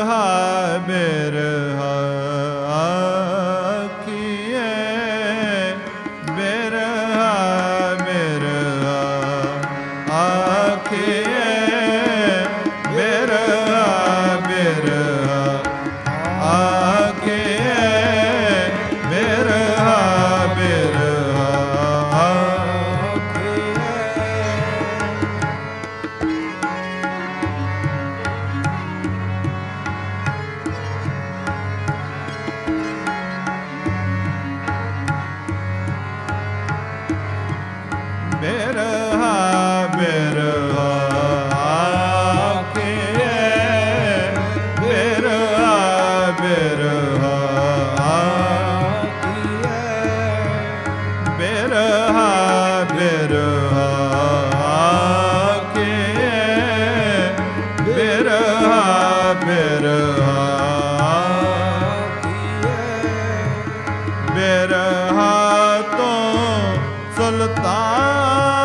ਹੈ ਮੇਰਾ मा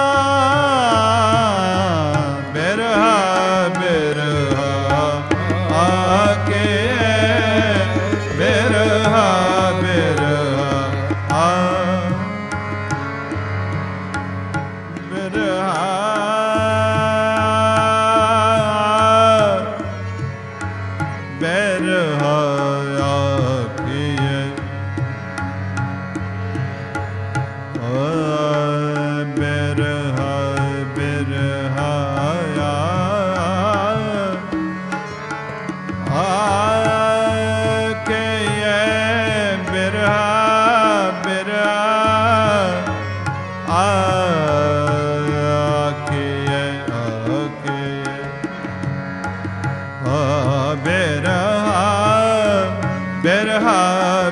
ਬਿਰਹਾ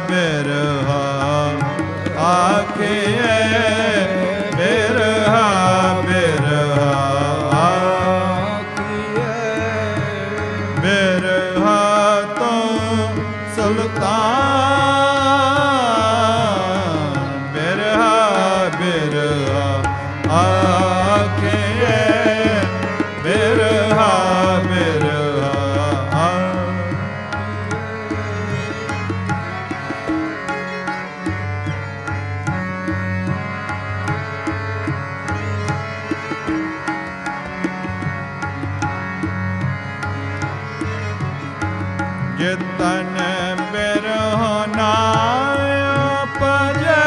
ਬਿਰਹਾ ਬਿਰਹਾ ਤੋਂ ਸੁਲਤਾਨ ਜਿਤਨ ਬਿਰਹੁ ਨਾ ਪਜੈ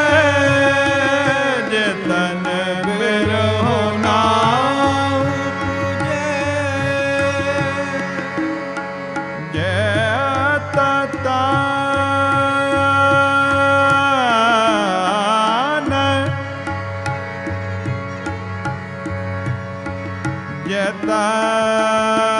ਜਿਤਨ ਬਿਰਹੁ ਨਾ ਪਜੈ ਜੈ ਤਤਾਨ ਜਤਾ ਤਨ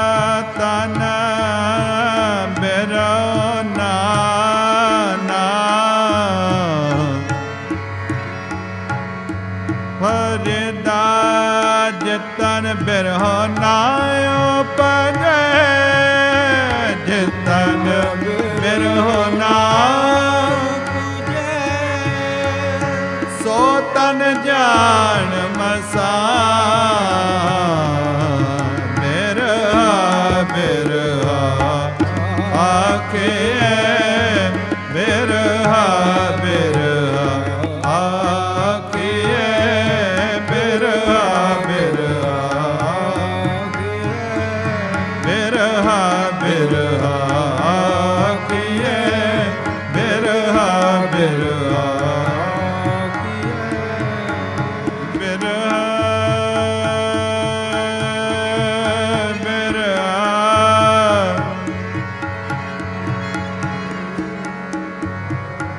ਤਨ ਬਿਰਹੋ ਨਾਇਓ ਪਜੈ ਜਿਸ ਤਨ ਬਿਰਹੋ ਨਾਮ ਪੂਜੈ ਸੋ ਤਨ ਜਾਣ ਮਸਾ।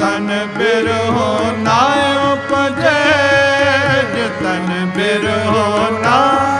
ਤਨ ਬਿਰਹੋ ਨਾ ਉਪਜੈ ਜੇ ਤਨ ਬਿਰਹੋ ਨਾ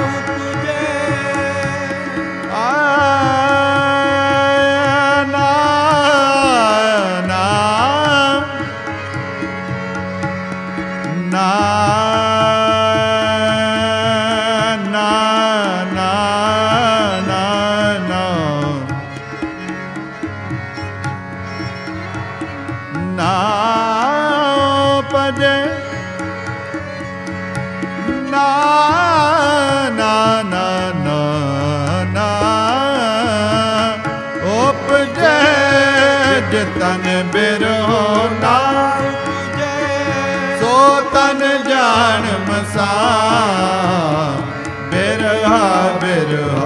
ਤਨ ਬਿਰੋ ਸੋ ਤਨ ਜਾਣ ਮਸਾ ਬਿਰਹਾ ਬਿਰੋ